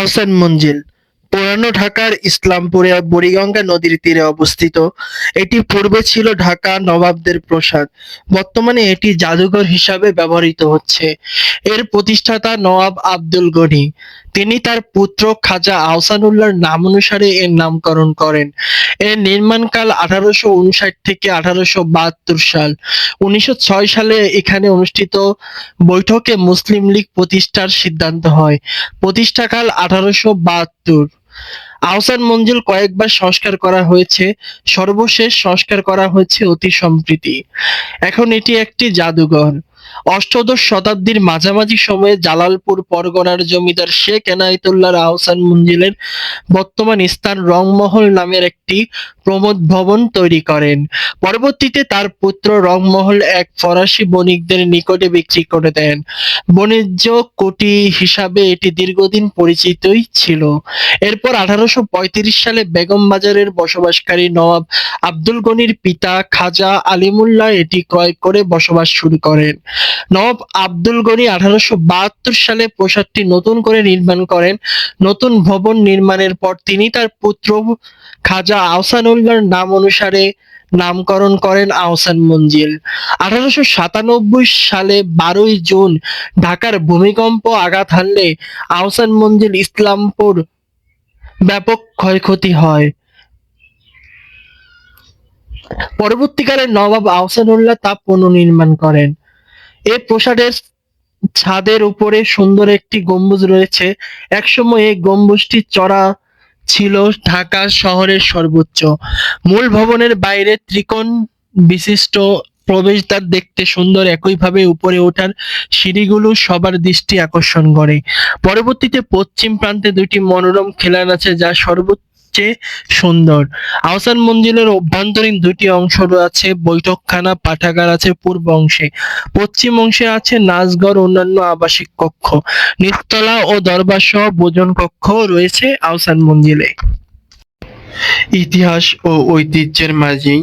আহসান মঞ্জিল, পুরানো ঢাকার ইসলামপুরে বুড়িগঙ্গা নদীর তীরে অবস্থিত। এটি পূর্বে ছিল ঢাকা নবাবদের প্রাসাদ, বর্তমানে এটি জাদুঘর হিসাবে ব্যবহৃত হচ্ছে। এর প্রতিষ্ঠাতা নওয়াব আব্দুল গনি। তিনি তার পুত্র খাজা আহসানুল্লাহর নাম অনুসারে এর নামকরণ করেন। এর নির্মাণকাল আঠারোশো উনষাট থেকে আঠারোশো বাহাত্তর সাল। উনিশশো ছয় সালে এখানে অনুষ্ঠিত বৈঠকে মুসলিম লীগ প্রতিষ্ঠার সিদ্ধান্ত হয়। প্রতিষ্ঠাকাল আঠারোশো বাহাত্তর। আহসান মঞ্জিল কয়েকবার সংস্কার করা হয়েছে। সর্বশেষ সংস্কার করা হয়েছে অতি সম্প্রীতি। এখন এটি একটি জাদুঘর। অষ্টাদশ শতাব্দীর মাঝামাঝি সময়ে জালালপুর পরগনার জমিদার শেখ এনায়েতুল্লাহ আহসান মঞ্জিলের বর্তমান স্থান রংমহল নামের একটি প্রমোদ ভবন তৈরি করেন। পরবর্তীতে তার পুত্র রংমহল এক ফরাসি বণিকদের নিকটে বিক্রি করে দেন। বাণিজ্য কোটি হিসাবে এটি দীর্ঘদিন পরিচিতই ছিল। এরপর আঠারোশো সালে বেগম বাজারের বসবাসকারী নবাব আব্দুল গনির পিতা খাজা আলিমুল্লাহ এটি ক্রয় করে বসবাস শুরু করেন। নবাব আব্দুল গনি আঠারোশো বাহাত্তর সালে প্রাসাদটি নতুন করে নির্মাণ করেন। নতুন ভবন নির্মাণের পর তিনি তার পুত্র খাজা আহসানুল্লাহর নাম অনুসারে নামকরণ করেন আহসান মঞ্জিল। আঠারোশো সাতানব্বই সালে বারোই জুন ঢাকার ভূমিকম্প আঘাত হানলে আহসান মঞ্জিল ইসলামপুর ব্যাপক ক্ষয়ক্ষতি হয়। পরবর্তীকালে নবাব আহসানুল্লাহ তা পুনর্নির্মাণ করেন। এ প্রসাদের ছাদের উপরে সুন্দর একটি গম্বুজ রয়েছে। একসময় এই গম্বুজটি চড়া ছিল ঢাকা শহরের সর্বোচ্চ। মূল ভবনের বাইরে ত্রিকোণ বিশিষ্ট প্রবেশদ্বার দেখতে সুন্দর, একইভাবে উপরে ওঠার সিঁড়িগুলো সবার দৃষ্টি আকর্ষণ করে। পরবর্তীতে পশ্চিম প্রান্তে দুটি মনোরম খিলান আছে, যা সর্বোচ্চ সুন্দর। আহসান মঞ্জিলের অভ্যন্তরীণ দুটি অংশ আছে বৈঠকখানা, পাঠাগার আছে পূর্ব অংশে। পশ্চিম অংশে আছে নাচঘর, অন্যান্য আবাসিক কক্ষ। নিচতলা ও দরবার সহ ভোজন কক্ষ রয়েছে আহসান মঞ্জিলে। ইতিহাস ও ঐতিহ্যের মাঝেই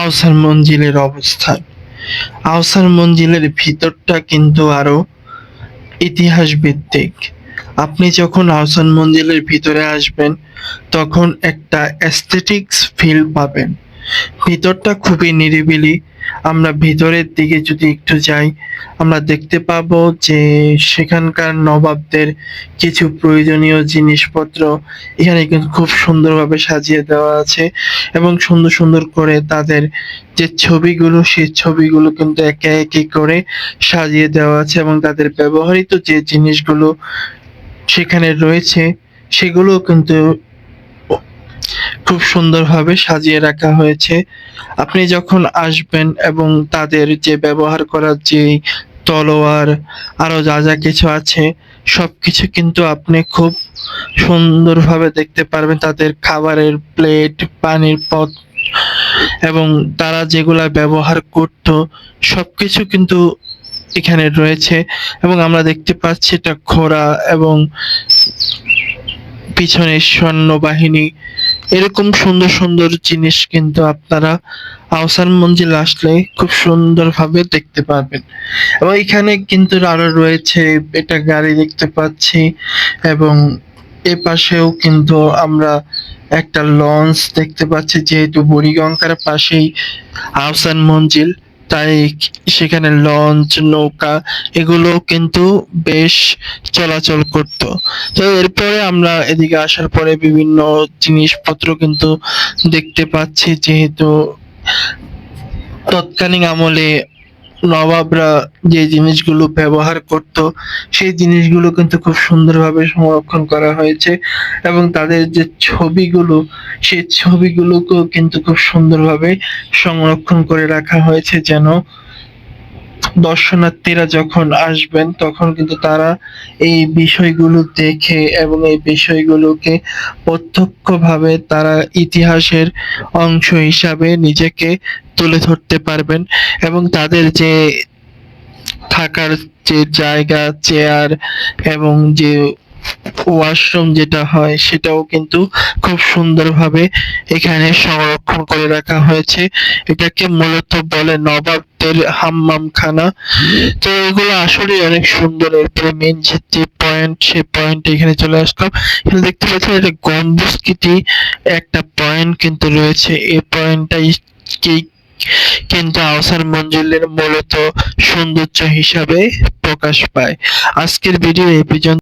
আহসান মঞ্জিলের অবস্থান। আহসান মঞ্জিলের ভিতরটা কিন্তু আরও ইতিহাস ভিত্তিক আপনি যখন আহসান মঞ্জিলের ভিতরে আসবেন, তখন একটা অ্যাস্থেটিক্স ফিল পাবেন। ভিতরটা খুবই নিরিবিলি। আমরা ভিতরের দিকে যদি একটু যাই, আমরা দেখতে পাব যে সেখানকার নবাবদের কিছু প্রয়োজনীয় জিনিসপত্র এখানে কিন্তু খুব সুন্দরভাবে সাজিয়ে দেওয়া আছে এবং সুন্দর সুন্দর করে তাদের যে ছবিগুলো সেই ছবিগুলো কিন্তু একে একে করে সাজিয়ে দেওয়া আছে এবং তাদের ব্যবহৃত যে জিনিসগুলো সেখানে রয়েছে সেগুলো কিন্তু খুব সুন্দরভাবে সাজিয়ে রাখা হয়েছে। আপনি যখন আসবেন এবং তাদের যে ব্যবহার করার যে তলোয়ার, আরও যা যা কিছু আছে সব কিছু কিন্তু আপনি খুব সুন্দরভাবে দেখতে পারবেন তাদের খাবারের প্লেট, পানির পথ এবং তারা যেগুলা ব্যবহার করত, সবকিছু কিন্তু এখানে রয়েছে এবং আমরা দেখতে পাচ্ছি এটা ঘোড়া এবং পিছনে সৈন্যবাহিনী। এরকম সুন্দর সুন্দর জিনিস কিন্তু আপনারা আহসান মঞ্জিল আসলে খুব সুন্দরভাবে দেখতে পাবেন। এবং এখানে কিন্তু আরও রয়েছে এটা গাড়ি দেখতে পাচ্ছি এবং এ পাশেও কিন্তু আমরা একটা লঞ্চ দেখতে পাচ্ছি যেহেতু বুড়িগঙ্গার পাশেই আহসান মঞ্জিল। তাই সেখানে লঞ্চ, নৌকা, এগুলো কিন্তু বেশ চলাচল করত। তো এরপরে আমরা এদিকে আসার পরে বিভিন্ন জিনিসপত্র কিন্তু দেখতে পাচ্ছি, যেহেতু তৎকালীন আমলে নবাবরা যে জিনিসগুলো ব্যবহার করত, সেই জিনিসগুলো কিন্তু খুব সুন্দরভাবে সংরক্ষণ করা হয়েছে এবং তাদের যে ছবিগুলো, সেই ছবিগুলোকেও কিন্তু খুব সুন্দরভাবে সংরক্ষণ করে রাখা হয়েছে যেন দর্শনার্থীরা যখন আসবেন, তখন কিন্তু তারা এই বিষয়গুলো দেখে এবং এই বিষয়গুলোকে প্রত্যক্ষভাবে তারা ইতিহাসের অংশ হিসাবে নিজেকে তুলে ধরতে পারবেন এবং তাদের যে থাকার যে জায়গা, চেয়ার এবং যে ওয়াশরুম যেটা হয়, সেটাও কিন্তু খুব সুন্দরভাবে এখানে সংরক্ষণ করে রাখা হয়েছে। এটাকে মূলত বলে নবাবদের হাম্মামখানা। তো এগুলো আসলে অনেক সুন্দর। এরপরে মেন যে পয়েন্ট সে পয়েন্ট এখানে চলে আসলাম। এখানে দেখতে পাচ্ছেন এটা গম্বুজকৃতি একটা পয়েন্ট কিন্তু রয়েছে। এই পয়েন্টটাই কি কিন্তু আওসার মঞ্জিলের মূলত সৌন্দর্য হিসাবে প্রকাশ পায়। আজকের ভিডিও এই পর্যন্ত।